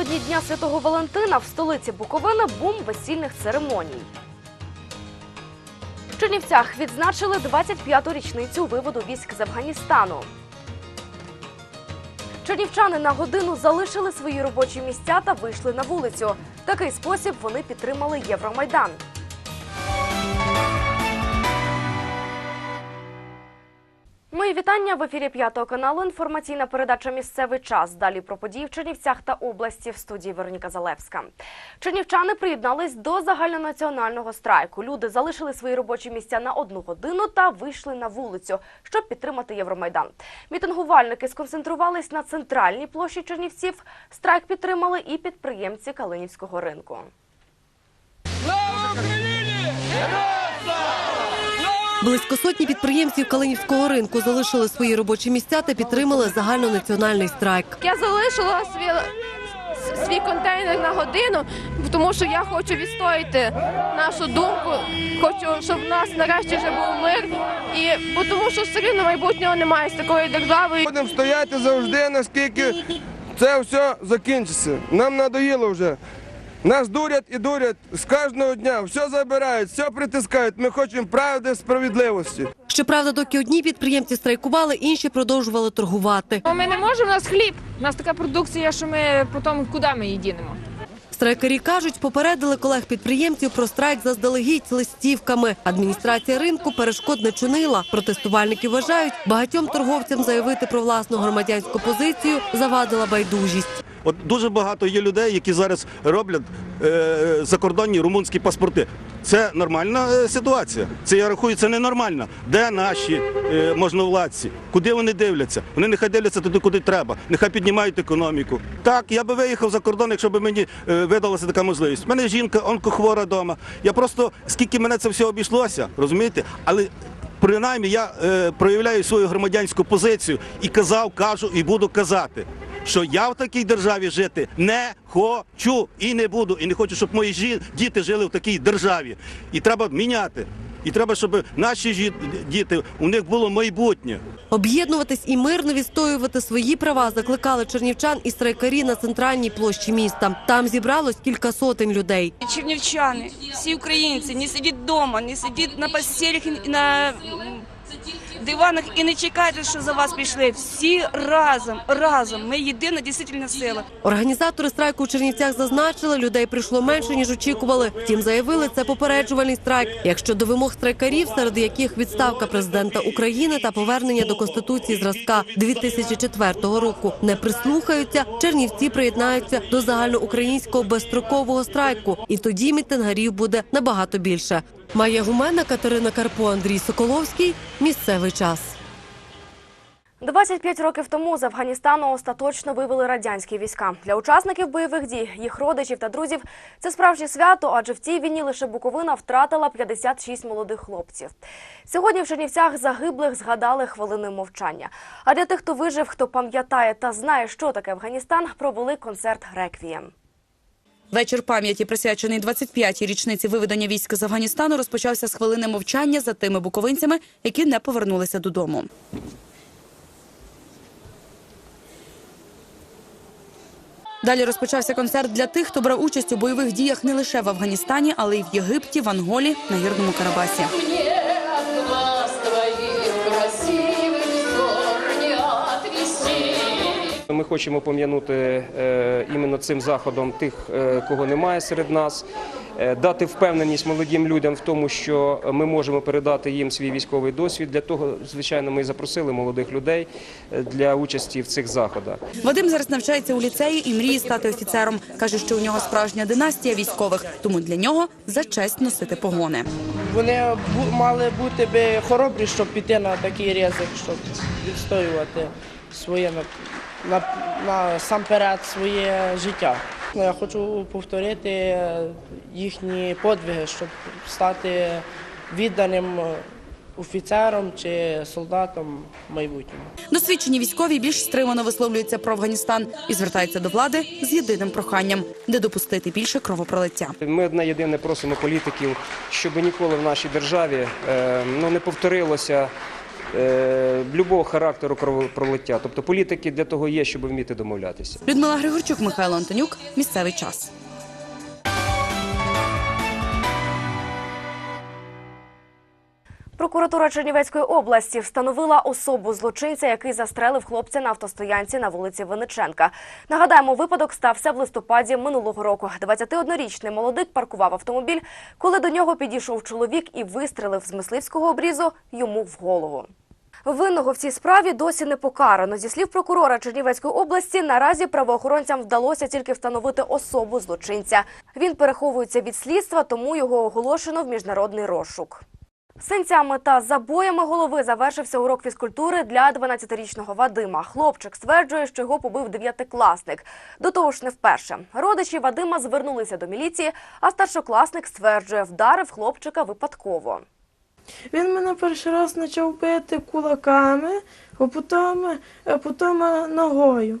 Напередодні Дня Святого Валентина в столиці Буковини бум весільних церемоній. В Чернівцях відзначили 25-ту річницю виводу військ з Афганістану. Чернівчани на годину залишили свої робочі місця та вийшли на вулицю. Такий спосіб вони підтримали Євромайдан. Мої вітання в ефірі п'ятого каналу. Інформаційна передача Місцевий час. Далі про події в Чернівцях та області в студії Вероніка Залевська. Чернівчани приєднались до загальнонаціонального страйку. Люди залишили свої робочі місця на одну годину та вийшли на вулицю, щоб підтримати Євромайдан. Мітингувальники сконцентрувались на центральній площі Чернівців. Страйк підтримали і підприємці Калинівського ринку. Близько сотні підприємців Калинівського ринку залишили свої робочі місця та підтримали загальнонаціональний страйк. Я залишила свій, свій контейнер на годину, тому що я хочу відстояти нашу думку. Хочу, щоб в нас нарешті вже був мир. І бо тому, що все рівно майбутнього немає з такою державою. Будемо стояти завжди, наскільки це все закінчиться. Нам надоїло вже. Нас дурять і дурять з кожного дня, все забирають, все притискають. Ми хочемо правди, справедливості. Щоправда, доки одні підприємці страйкували, інші продовжували торгувати. Ми не можемо, у нас хліб. У нас така продукція, що ми потім куди ми її дінемо. Страйкарі кажуть, попередили колег-підприємців про страйк заздалегідь листівками. Адміністрація ринку перешкод не чинила. Протестувальники вважають, багатьом торговцям заявити про власну громадянську позицію завадила байдужість. От дуже багато є людей, які зараз роблять е, закордонні румунські паспорти. Це нормальна е, ситуація. Це я рахую, це ненормально. Де наші е, можновладці? Куди вони дивляться? Вони нехай дивляться туди, куди треба. Нехай піднімають економіку. Так, я би виїхав за кордон, якщо б мені видалася така можливість. У мене жінка онкохвора вдома. Я просто скільки мене це все обійшлося, розумієте? Але принаймні я проявляю свою громадянську позицію і казав, кажу і буду казати, що я в такій державі жити не хочу і не буду. І не хочу, щоб мої жі- діти жили в такій державі. І треба міняти. І треба, щоб наші жі- діти у них було майбутнє. Об'єднуватись і мирно відстоювати свої права закликали чернівчан і страйкарі на центральній площі міста. Там зібралось кілька сотень людей. чернівчани, всі українці, не сидіть вдома, не сидіть на постелях і на диванах і не чекайте, що за вас пішли. Всі разом, разом. Ми єдина дійсительна сила. Організатори страйку у Чернівцях зазначили, людей прийшло менше ніж очікували. Втім, заявили, це попереджувальний страйк. Якщо до вимог страйкарів, серед яких відставка президента України та повернення до конституції зразка 2004 року, не прислухаються, чернівці приєднаються до загальноукраїнського безстрокового страйку, і тоді мітингарів буде набагато більше. Майя Гумена, Катерина Карпо, Андрій Соколовський. Місцевий час. 25 років тому з Афганістану остаточно вивели радянські війська. Для учасників бойових дій, їх родичів та друзів це справжнє свято, адже в цій війні лише Буковина втратила 56 молодих хлопців. Сьогодні в Чернівцях загиблих згадали хвилиною мовчання. А для тих, хто вижив, хто пам'ятає та знає, що таке Афганістан, провели концерт «Реквієм». Вечір пам'яті, присвячений 25-й річниці виведення військ з Афганістану, розпочався з хвилини мовчання за тими буковинцями, які не повернулися додому. Далі розпочався концерт для тих, хто брав участь у бойових діях не лише в Афганістані, але й в Єгипті, в Анголі, на гірному Карабасі. Ми хочемо пом'янути е, іменно цим заходом тих, е, кого немає серед нас, е, дати впевненість молодим людям в тому, що ми можемо передати їм свій військовий досвід. Для того, звичайно, ми і запросили молодих людей для участі в цих заходах. Вадим зараз навчається у ліцеї і мріє стати офіцером. Каже, що у нього справжня династія військових, тому для нього за честь носити погони. Вони мали бути би хоробрі, щоб піти на такий ризик, щоб відстоювати своє на, на, насамперед своє життя. Ну, Я хочу повторити їхні подвиги, щоб стати відданим офіцером чи солдатом в майбутньому. Досвідчені військові більш стримано висловлюються про Афганістан і звертаються до влади з єдиним проханням не допустити більше кровопролиття. Ми одне єдине просимо політиків, щоб ніколи в нашій державі е, ну, не повторилося е, любого характеру кровопролиття. Тобто політики для того є, щоб вміти домовлятися. Людмила Григорчук, Михайло Антонюк. Місцевий час. Прокуратура Чернівецької області встановила особу злочинця, який застрелив хлопця на автостоянці на вулиці Винниченка. Нагадаємо, випадок стався в листопаді минулого року. 21-річний молодик паркував автомобіль, коли до нього підійшов чоловік і вистрелив з мисливського обрізу йому в голову. Винного в цій справі досі не покарано. Зі слів прокурора Чернівецької області, наразі правоохоронцям вдалося тільки встановити особу злочинця. Він переховується від слідства, тому його оголошено в міжнародний розшук. Синцями та забоями голови завершився урок фізкультури для 12-річного Вадима. Хлопчик стверджує, що його побив дев'ятикласник. До того ж, не вперше. Родичі Вадима звернулися до міліції, а старшокласник стверджує, вдарив хлопчика випадково. Він мене перший раз почав бити кулаками, а потім, а потім ногою.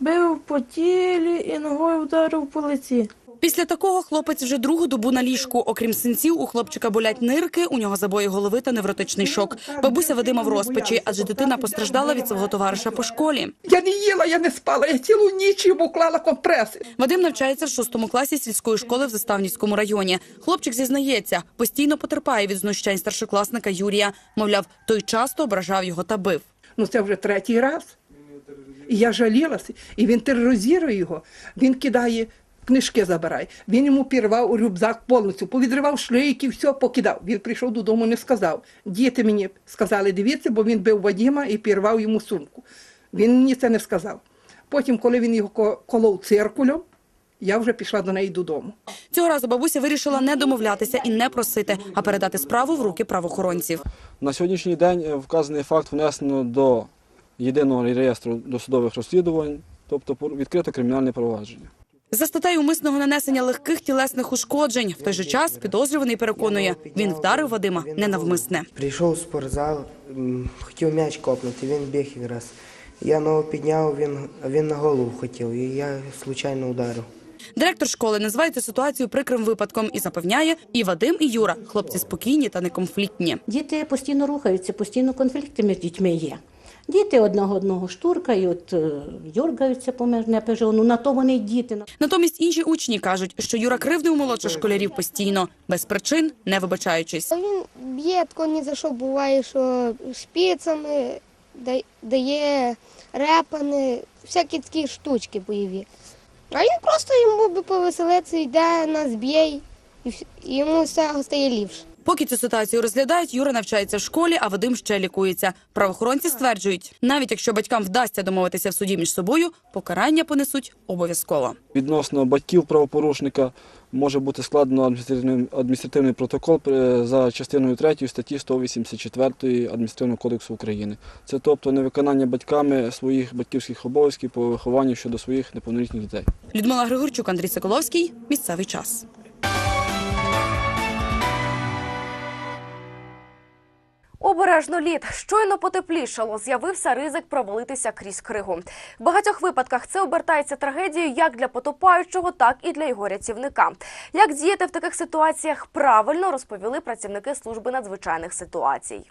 Бив по тілі і ногою вдарив по лиці. Після такого хлопець вже другу добу на ліжку. Окрім синців, у хлопчика болять нирки, у нього забої голови та невротичний шок. Бабуся Вадима в розпачі, адже дитина постраждала від свого товариша по школі. Я не їла, я не спала, я цілу ніч йому клала компреси. Вадим навчається в шостому класі сільської школи в Заставнівському районі. Хлопчик зізнається, постійно потерпає від знущань старшокласника Юрія. Мовляв, той часто ображав його та бив. Ну це вже третій раз. І я жалілася, і він тероризує його. Він кидає, книжки забирає. Він йому пірвав рюкзак повністю, повідривав шлейки, все покидав. Він прийшов додому, не сказав. Діти мені сказали, дивіться, бо він бив Вадима і пірвав йому сумку. Він мені це не сказав. Потім, коли він його колов циркулем, я вже пішла до неї додому. Цього разу бабуся вирішила не домовлятися і не просити, а передати справу в руки правоохоронців. На сьогоднішній день е, вказаний факт внесено до єдиного реєстру досудових розслідувань, тобто відкрито кримінальне провадження. За статтею умисного нанесення легких тілесних ушкоджень. В той же час підозрюваний переконує, він вдарив Вадима ненавмисне. Прийшов в спортзал, хотів м'яч копнути, він біг якраз. Я ногу підняв, він, він на голову хотів, і я случайно ударив. Директор школи називає цю ситуацію прикрим випадком і запевняє, і Вадим, і Юра хлопці спокійні та неконфліктні. Діти постійно рухаються, постійно конфлікти між дітьми є. Діти одного одного штуркають, е, дьоргаються поміж не пежону, на то вони й діти. Натомість інші учні кажуть, що Юра кривдив молодших школярів постійно, без причин, не вибачаючись. Він б'є тако ні за що буває, що шпицями дає репани, всякі такі штучки бойові. А він просто йому би повеселитися, йде нас б'є, і і йому все стає ліпше. Поки цю ситуацію розглядають, Юра навчається в школі, а Вадим ще лікується. Правоохоронці стверджують, навіть якщо батькам вдасться домовитися в суді між собою, покарання понесуть обов'язково. Відносно батьків правопорушника може бути складено адміністративний, адміністративний протокол е, за частиною 3 статті 184 Адміністративного кодексу України. Це тобто невиконання батьками своїх батьківських обов'язків по вихованню щодо своїх неповнолітніх дітей. Людмила Григорчук, Андрій Соколовський. Місцевий час. Обережно лід. Щойно потеплішало, з'явився ризик провалитися крізь кригу. В багатьох випадках це обертається трагедією як для потопаючого, так і для його рятівника. Як діяти в таких ситуаціях правильно, розповіли працівники служби надзвичайних ситуацій.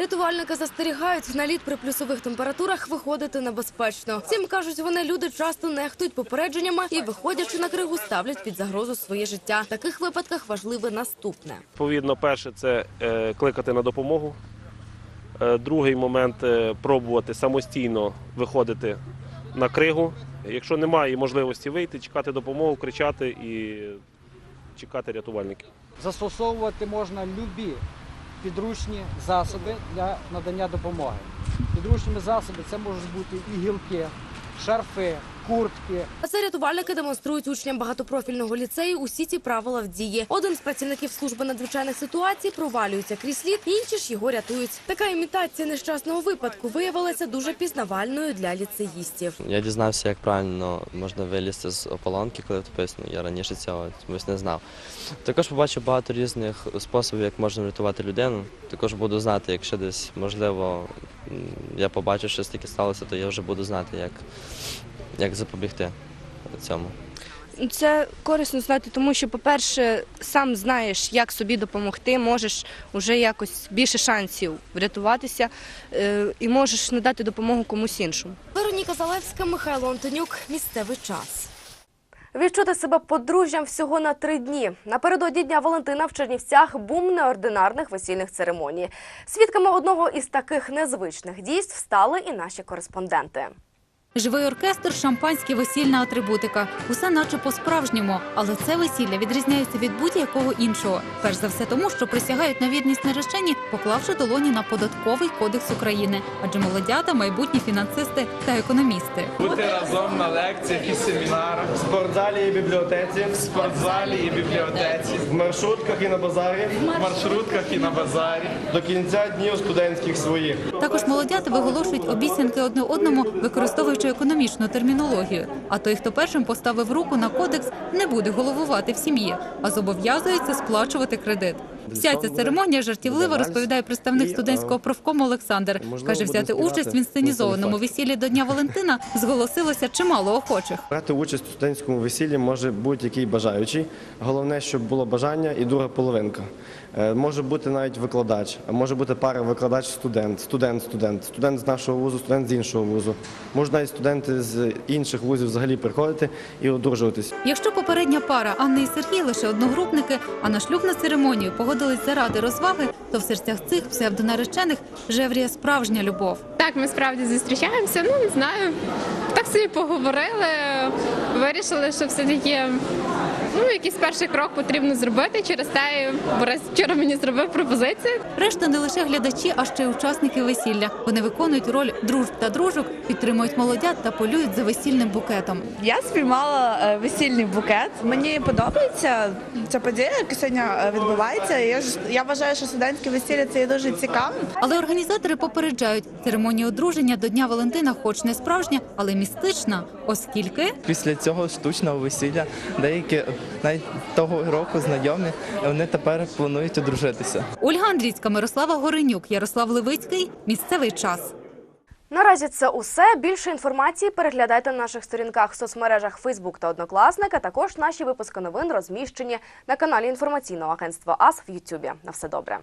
Рятувальники застерігають, на лід при плюсових температурах виходити небезпечно. Цим кажуть, вони люди часто нехтують попередженнями і, виходячи на кригу, ставлять під загрозу своє життя. В таких випадках важливе наступне. Відповідно, перше це е, кликати на допомогу. Е, Другий момент е, пробувати самостійно виходити на кригу. Якщо немає можливості вийти, чекати допомогу, кричати і чекати рятувальників. Застосовувати можна любі підручні засоби для надання допомоги. Підручними засобами це можуть бути і гілки, шарфи, куртки. А це рятувальники демонструють учням багатопрофільного ліцею усі ці правила в дії. Один з працівників служби надзвичайних ситуацій провалюється крізь лід, інші ж його рятують. Така імітація нещасного випадку виявилася дуже пізнавальною для ліцеїстів. Я дізнався, як правильно можна вилізти з ополонки, коли втопився. Я раніше цього чомусь не знав. Також побачив багато різних способів, як можна врятувати людину. Також буду знати, якщо десь можливо я побачу, що щось таке сталося, то я вже буду знати, як, як запобігти цьому. Це корисно знати, тому що, по-перше, сам знаєш, як собі допомогти, можеш вже якось більше шансів врятуватися е, і можеш надати допомогу комусь іншому. Вероніка Залевська, Михайло Антонюк. Місцевий час. Відчути себе подружжям всього на три дні. Напередодні Дня Валентина в Чернівцях бум неординарних весільних церемоній. Свідками одного із таких незвичних дійств стали і наші кореспонденти. Живий оркестр, шампанське, весільна атрибутика. Усе наче по-справжньому, але це весілля відрізняється від будь-якого іншого. Перш за все тому, що присягають на вірність наречені, поклавши долоні на податковий кодекс України. Адже молодята майбутні фінансисти та економісти. Бути разом на лекціях і семінарах, в спортзалі і бібліотеці, в спортзалі і бібліотеці, в маршрутках і на базарі, в маршрутках і на базарі, до кінця днів студентських своїх. Також молодята виголошують обіцянки одне одному, використовуючи економічну термінологію. А той, хто першим поставив руку на кодекс, не буде головувати в сім'ї, а зобов'язується сплачувати кредит. Вся ця церемонія жартівливо розповідає представник студентського профкому Олександр. Каже, взяти участь в інсценізованому весіллі до Дня Валентина зголосилося чимало охочих. Брати участь у студентському весіллі може будь-який бажаючий. Головне, щоб було бажання і друга половинка. Е, Може бути навіть викладач, а може бути пара викладач-студент, студент-студент, студент з нашого вузу, студент з іншого вузу. Можуть навіть студенти з інших вузів взагалі приходити і одружуватись. Якщо попередня пара Анни і Сергій лише одногрупники, а на шлюбну церемонію погодились заради розваги, то в серцях цих псевдонаречених жевріє справжня любов. Так, ми справді зустрічаємося. Ну не знаю. Так собі поговорили, вирішили, що все-таки ну, якийсь перший крок потрібно зробити. Через те Борис вчора мені зробив пропозицію. Решта не лише глядачі, а ще й учасники весілля. Вони виконують роль дружб та дружок, підтримують молодят та полюють за весільним букетом. Я спіймала е, весільний букет. Мені подобається ця подія, яка сьогодні е, відбувається. Я ж я вважаю, що студентське весілля це є дуже цікаво. Але організатори попереджають, церемонія одруження до Дня Валентина, хоч не справжня, але містична, оскільки Після цього штучного весілля деякі навіть того року знайомі, вони тепер планують одружитися. Ольга Андрійська, Мирослава Горенюк, Ярослав Левицький. Місцевий час. Наразі це усе. Більше інформації переглядайте на наших сторінках в соцмережах Фейсбук та Однокласник, а також наші випуски новин розміщені на каналі інформаційного агентства АС в Ютубі. На все добре.